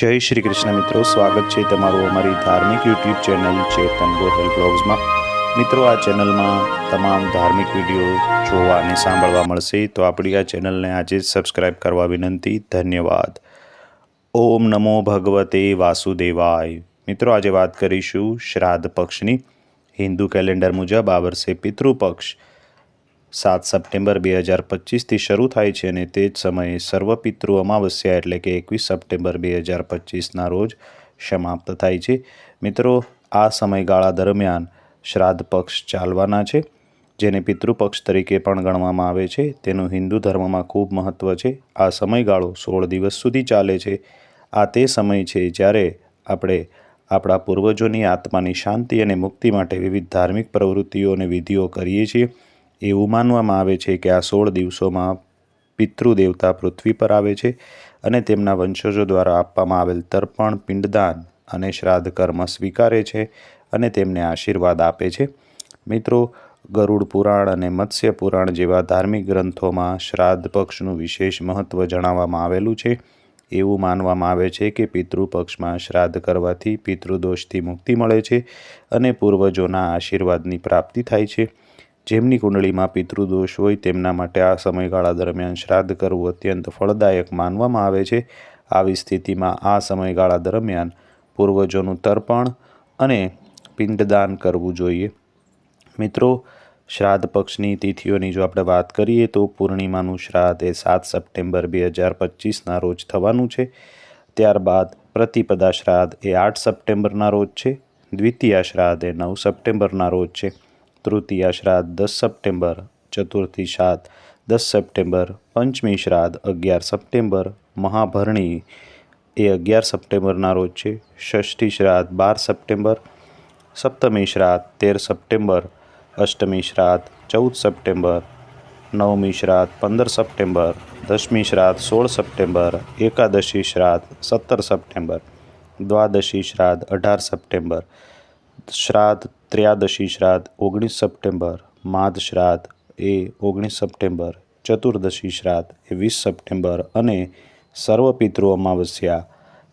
જય શ્રી કૃષ્ણ મિત્રો, સ્વાગત છે તમારું અમારી ધાર્મિક યુટ્યુબ ચેનલ ચેતન ગોહિલ બ્લોગ્સમાં. મિત્રો, આ ચેનલમાં તમામ ધાર્મિક વીડિયો જોવા અને સાંભળવા મળશે, તો આપણી આ ચેનલને આજે જ સબસ્ક્રાઇબ કરવા વિનંતી, ધન્યવાદ. ઓમ નમો ભગવતે વાસુદેવાય. મિત્રો, આજે વાત કરીશું શ્રાદ્ધ પક્ષની. હિન્દુ કેલેન્ડર મુજબ આ વર્ષે પિતૃપક્ષ સાત સપ્ટેમ્બર બે હજાર પચીસથી શરૂ થાય છે અને તે જ સમયે સર્વપિતૃ અમાવસ્યા એટલે કે એકવીસ સપ્ટેમ્બર બે હજાર પચીસના રોજ સમાપ્ત થાય છે. મિત્રો, આ સમયગાળા દરમિયાન શ્રાદ્ધ પક્ષ ચાલવાના છે, જેને પિતૃપક્ષ તરીકે પણ ગણવામાં આવે છે. તેનું હિન્દુ ધર્મમાં ખૂબ મહત્ત્વ છે. આ સમયગાળો સોળ દિવસ સુધી ચાલે છે. આ તે સમય છે જ્યારે આપણે આપણા પૂર્વજોની આત્માની શાંતિ અને મુક્તિ માટે વિવિધ ધાર્મિક પ્રવૃત્તિઓ અને વિધિઓ કરીએ છીએ. એવું માનવામાં આવે છે કે આ સોળ દિવસોમાં પિતૃદેવતા પૃથ્વી પર આવે છે અને તેમના વંશજો દ્વારા આપવામાં આવેલ તર્પણ, પિંડદાન અને શ્રાદ્ધ કર્મ સ્વીકારે છે અને તેમને આશીર્વાદ આપે છે. મિત્રો, ગરુડ પુરાણ અને મત્સ્ય પુરાણ જેવા ધાર્મિક ગ્રંથોમાં શ્રાદ્ધ પક્ષનું વિશેષ મહત્ત્વ જણાવવામાં આવેલું છે. એવું માનવામાં આવે છે કે પિતૃપક્ષમાં શ્રાદ્ધ કરવાથી પિતૃદોષથી મુક્તિ મળે છે અને પૂર્વજોના આશીર્વાદની પ્રાપ્તિ થાય છે. જેમની કુંડળીમાં પિતૃદોષ હોય તેમના માટે આ સમયગાળા દરમિયાન શ્રાદ્ધ કરવું અત્યંત ફળદાયક માનવામાં આવે છે. આવી સ્થિતિમાં આ સમયગાળા દરમિયાન પૂર્વજોનું તર્પણ અને પિંડદાન કરવું જોઈએ. મિત્રો, શ્રાદ્ધ પક્ષની તિથિઓની જો આપણે વાત કરીએ તો પૂર્ણિમાનું શ્રાદ્ધ એ સાત સપ્ટેમ્બર બે હજાર પચીસના રોજ થવાનું છે. ત્યારબાદ પ્રતિપદા શ્રાદ્ધ એ આઠ સપ્ટેમ્બરના રોજ છે. દ્વિતીય શ્રાદ્ધ એ નવ સપ્ટેમ્બરના રોજ છે. તૃતીય શ્રાદ્ધ દસ સપ્ટેમ્બર, ચતુર્થી શ્રાદ્ધ દસ સપ્ટેમ્બર, પંચમી શ્રાદ્ધ અગિયાર સપ્ટેમ્બર, મહાભરણી એ અગિયાર સપ્ટેમ્બરના રોજ છે. ષષ્ઠી શ્રાદ્ધ બાર સપ્ટેમ્બર, સપ્તમી શ્રાદ્ધ તેર સપ્ટેમ્બર, અષ્ટમી શ્રાદ્ધ ચૌદ સપ્ટેમ્બર, નવમી શ્રાદ્ધ પંદર સપ્ટેમ્બર, દસમી શ્રાદ્ધ સોળ સપ્ટેમ્બર, એકાદશી શ્રાદ્ધ સત્તર સપ્ટેમ્બર, દ્વાદશી શ્રાદ્ધ અઢાર સપ્ટેમ્બર શ્રાદ્ધ ત્રયાદશી શ્રાદ્ધ ઓગણીસ સપ્ટેમ્બર માધ શ્રાદ્ધ એ ઓગણીસ સપ્ટેમ્બર, ચતુર્દશી શ્રાદ્ધ એ વીસ સપ્ટેમ્બર અને સર્વ પિતૃ અમાવસ્યા.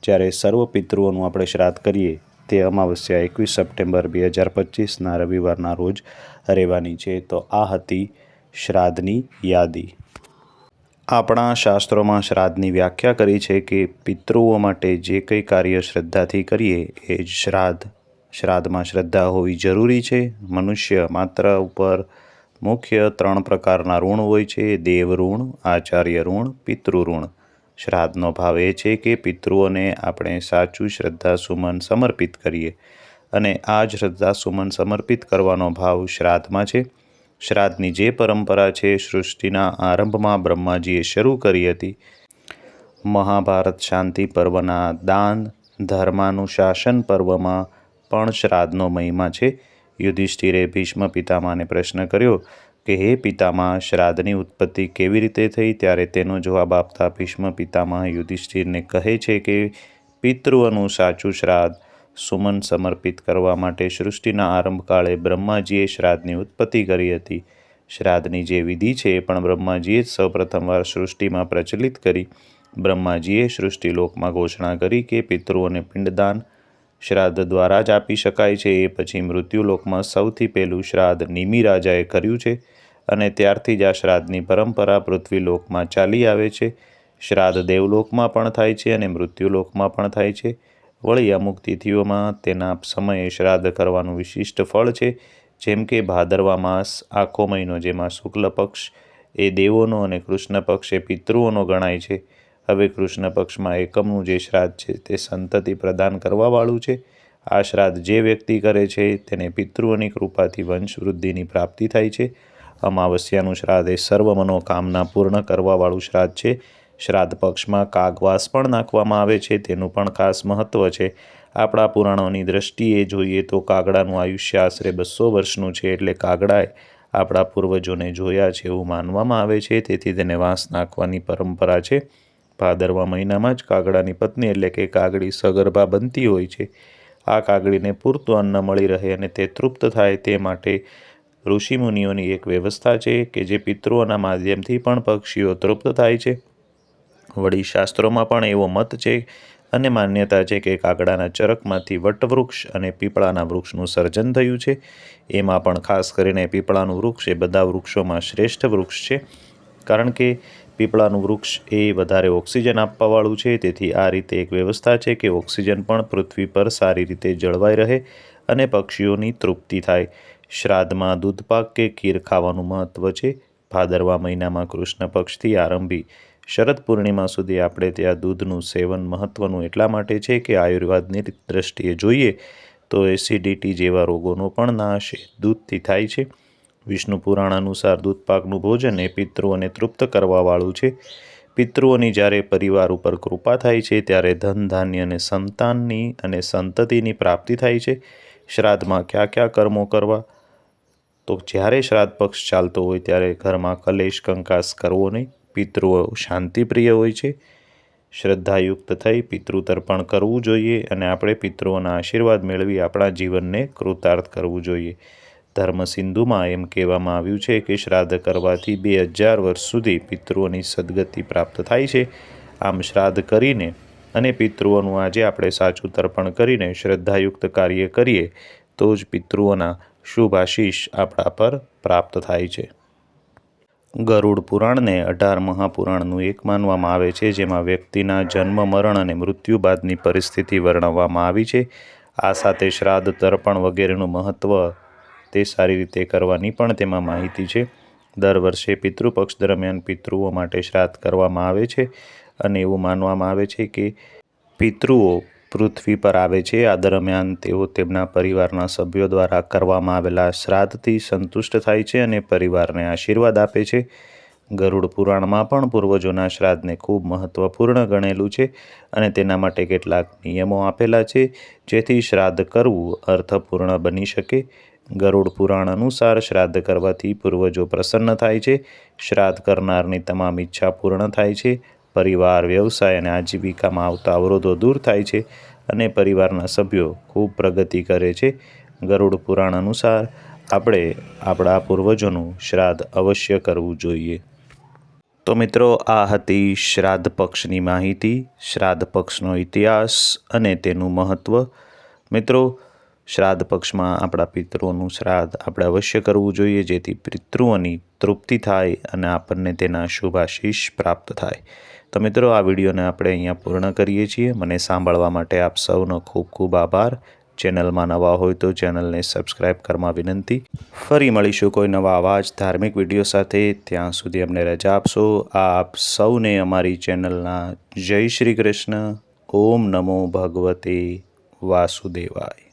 જ્યારે સર્વ પિતૃઓનું આપણે શ્રાદ્ધ કરીએ, તે અમાવસ્યા એકવીસ સપ્ટેમ્બર બે હજાર પચીસના રવિવારના રોજ રહેવાની છે. તો આ હતી શ્રાદ્ધની યાદી. આપણા શાસ્ત્રોમાં શ્રાદ્ધની વ્યાખ્યા કરી છે કે પિતૃઓ માટે જે કંઈ કાર્ય શ્રદ્ધાથી કરીએ, એ જ શ્રાદ્ધ. શ્રાદ્ધમાં શ્રદ્ધા હોવી જરૂરી છે. મનુષ્ય માત્ર ઉપર મુખ્ય ત્રણ પ્રકારના ઋણ હોય છે. દેવ ઋણ આચાર્ય ઋણ પિતૃ શ્રાદ્ધનો ભાવ એ છે કે પિતૃઓને આપણે સાચું શ્રદ્ધા સુમન સમર્પિત કરીએ અને આ જ શ્રદ્ધા સુમન સમર્પિત કરવાનો ભાવ શ્રાદ્ધમાં છે. શ્રાદ્ધની જે પરંપરા છે સૃષ્ટિના આરંભમાં બ્રહ્માજીએ શરૂ કરી હતી. મહાભારત શાંતિ પર્વના દાન, ધર્માનુશાસન પર્વમાં પણ શ્રાદ્ધનો મહિમા છે. યુધિષ્ઠિરે ભીષ્મ પિતામાને પ્રશ્ન કર્યો કે, હે પિતામાં શ્રાદ્ધની ઉત્પત્તિ કેવી રીતે થઈ? ત્યારે તેનો જવાબ આપતા ભીષ્મ પિતામહ યુધિષ્ઠિરને કહે છે કે, પિતૃઓનું સાચું શ્રાદ્ધ સુમન સમર્પિત કરવા માટે સૃષ્ટિના આરંભકાળે બ્રહ્માજીએ શ્રાદ્ધની ઉત્પત્તિ કરી હતી. શ્રાદ્ધની જે વિધિ છે એ પણ બ્રહ્માજીએ જ સૌપ્રથમવાર સૃષ્ટિમાં પ્રચલિત કરી. બ્રહ્માજીએ સૃષ્ટિલોકમાં ઘોષણા કરી કે, પિતૃઓને પિંડદાન શ્રાદ્ધ દ્વારા જ આપી શકાય છે. એ પછી મૃત્યુલોકમાં સૌથી પહેલું શ્રાદ્ધ નિમી રાજાએ કર્યું છે અને ત્યારથી જ આ શ્રાદ્ધની પરંપરા પૃથ્વીલોકમાં ચાલી આવે છે. શ્રાદ્ધ દેવલોકમાં પણ થાય છે અને મૃત્યુલોકમાં પણ થાય છે. વળી અમુક તિથિઓમાં તેના સમયે શ્રાદ્ધ કરવાનું વિશિષ્ટ ફળ છે, જેમ કે ભાદરવા માસ, આખો મહિનો જેમાં શુક્લ પક્ષ એ દેવોનો અને કૃષ્ણ પક્ષ એ પિતૃઓનો ગણાય છે. હવે કૃષ્ણ પક્ષમાં એકમનું જે શ્રાદ્ધ છે તે સંતતિ પ્રદાન કરવાવાળું છે. આ શ્રાદ્ધ જે વ્યક્તિ કરે છે તેને પિતૃઓની કૃપાથી વંશવૃદ્ધિની પ્રાપ્તિ થાય છે. અમાવસ્યાનું શ્રાદ્ધ એ સર્વ મનોકામના પૂર્ણ કરવાવાળું શ્રાદ્ધ છે. શ્રાદ્ધ પક્ષમાં કાગવાસ પણ નાખવામાં આવે છે, તેનું પણ ખાસ મહત્ત્વ છે. આપણા પુરાણોની દૃષ્ટિએ જોઈએ તો કાગડાનું આયુષ્ય આશરે બસો વર્ષનું છે એટલે કાગડાએ આપણા પૂર્વજોને જોયા છે એવું માનવામાં આવે છે. તેથી તેને વાંસ નાખવાની પરંપરા છે. ભાદરવા મહિનામાં જ કાગડાની પત્ની એટલે કે કાગડી સગર્ભા બનતી હોય છે. આ કાગડીને પૂરતું અન્ન મળી રહે અને તે તૃપ્ત થાય તે માટે ઋષિમુનિઓની એક વ્યવસ્થા છે કે જે પિતૃઓના માધ્યમથી પણ પક્ષીઓ તૃપ્ત થાય છે. વળી શાસ્ત્રોમાં પણ એવો મત છે અને માન્યતા છે કે કાગડાના ચરકમાંથી વટવૃક્ષ અને પીપળાના વૃક્ષનું સર્જન થયું છે. એમાં પણ ખાસ કરીને પીપળાનું વૃક્ષ એ બધા વૃક્ષોમાં શ્રેષ્ઠ વૃક્ષ છે. કારણ કે પીપળાનું વૃક્ષ એ વધારે ઓક્સિજન આપવાવાળું છે. તેથી આ રીતે એક વ્યવસ્થા છે કે ઓક્સિજન પણ પૃથ્વી પર સારી રીતે જળવાઈ રહે અને પક્ષીઓની તૃપ્તિ થાય. શ્રાદ્ધમાં દૂધપાક કે ખીર ખાવાનું મહત્ત્વ છે. ભાદરવા મહિનામાં કૃષ્ણ પક્ષથી આરંભી શરદ પૂર્ણિમા સુધી આપણે ત્યાં દૂધનું સેવન મહત્ત્વનું એટલા માટે છે કે આયુર્વેદની દ્રષ્ટિએ જોઈએ તો એસિડિટી જેવા રોગોનો પણ નાશ દૂધથી થાય છે. વિષ્ણુ પુરાણ અનુસાર દૂધપાકનું ભોજન એ પિતૃઓને તૃપ્ત કરવાવાળું છે. પિતૃઓની જ્યારે પરિવાર ઉપર કૃપા થાય છે, ત્યારે ધન, ધાન્ય અને સંતાનની અને સંતતિની પ્રાપ્તિ થાય છે. શ્રાદ્ધમાં કયા કયા કર્મો કરવા? તો જ્યારે શ્રાદ્ધ પક્ષ ચાલતો હોય, ત્યારે ઘરમાં કલેશ, કંકાસ કરવો નહીં. પિતૃઓ શાંતિપ્રિય હોય છે. શ્રદ્ધાયુક્ત થઈ પિતૃ તર્પણ કરવું જોઈએ અને આપણે પિતૃઓના આશીર્વાદ મેળવી આપણા જીવનને કૃતાર્થ કરવું જોઈએ. ધર્મ સિંધુમાં એમ કહેવામાં આવ્યું છે કે શ્રાદ્ધ કરવાથી બે હજાર વર્ષ સુધી પિતૃઓની સદગતિ પ્રાપ્ત થાય છે. આમ શ્રાદ્ધ કરીને અને પિતૃઓનું આજે આપણે સાચું તર્પણ કરીને શ્રદ્ધાયુક્ત કાર્ય કરીએ, તો જ પિતૃઓના શુભ આશીષ આપણા પર પ્રાપ્ત થાય છે. ગરુડ પુરાણને અઢાર મહાપુરાણનું એક માનવામાં આવે છે, જેમાં વ્યક્તિના જન્મ, મરણ અને મૃત્યુ બાદની પરિસ્થિતિ વર્ણવવામાં આવી છે. આ સાથે શ્રાદ્ધ, તર્પણ વગેરેનું મહત્ત્વ તે સારી રીતે કરવાની પણ તેમાં માહિતી છે. દર વર્ષે પિતૃપક્ષ દરમિયાન પિતૃઓ માટે શ્રાદ્ધ કરવામાં આવે છે અને એવું માનવામાં આવે છે કે પિતૃઓ પૃથ્વી પર આવે છે. આ દરમિયાન તેઓ તેમના પરિવારના સભ્યો દ્વારા કરવામાં આવેલા શ્રાદ્ધથી સંતુષ્ટ થાય છે અને પરિવારને આશીર્વાદ આપે છે. ગરુડ પુરાણમાં પણ પૂર્વજોના શ્રાદ્ધને ખૂબ મહત્ત્વપૂર્ણ ગણેલું છે અને તેના માટે કેટલાક નિયમો આપેલા છે જેથી શ્રાદ્ધ કરવું અર્થપૂર્ણ બની શકે. ગરુડ પુરાણ અનુસાર શ્રાદ્ધ કરવાથી પૂર્વજો પ્રસન્ન થાય છે, શ્રાદ્ધ કરનારની તમામ ઈચ્છા પૂર્ણ થાય છે, પરિવાર, વ્યવસાય અને આજીવિકામાં આવતા અવરોધો દૂર થાય છે અને પરિવારના સભ્યો ખૂબ પ્રગતિ કરે છે. ગરુડ પુરાણ અનુસાર આપણે આપણા પૂર્વજોનું શ્રાદ્ધ અવશ્ય કરવું જોઈએ. તો મિત્રો, આ હતી શ્રાદ્ધ પક્ષની માહિતી, શ્રાદ્ધ પક્ષનો ઇતિહાસ અને તેનું મહત્ત્વ મિત્રો શ્રાદ્ધ પક્ષમાં આપણા પિતૃઓનું શ્રાદ્ધ આપણે અવશ્ય કરવું જોઈએ, જેથી પિતૃઓની તૃપ્તિ થાય અને આપણને તેના શુભાશીષ પ્રાપ્ત થાય. તો મિત્રો, આ વિડીયોને આપણે અહીંયા પૂર્ણ કરીએ છીએ. મને સાંભળવા માટે આપ સૌનો ખૂબ ખૂબ આભાર. ચેનલમાં નવા હોય તો ચેનલને સબસ્ક્રાઈબ કરવા વિનંતી. ફરી મળીશું કોઈ નવા અવાજ, ધાર્મિક વીડિયો સાથે. ત્યાં સુધી અમને રજા આપશો. આપ સૌને અમારી ચેનલના જય શ્રી કૃષ્ણ. ઓમ નમો ભગવતે વાસુદેવાય.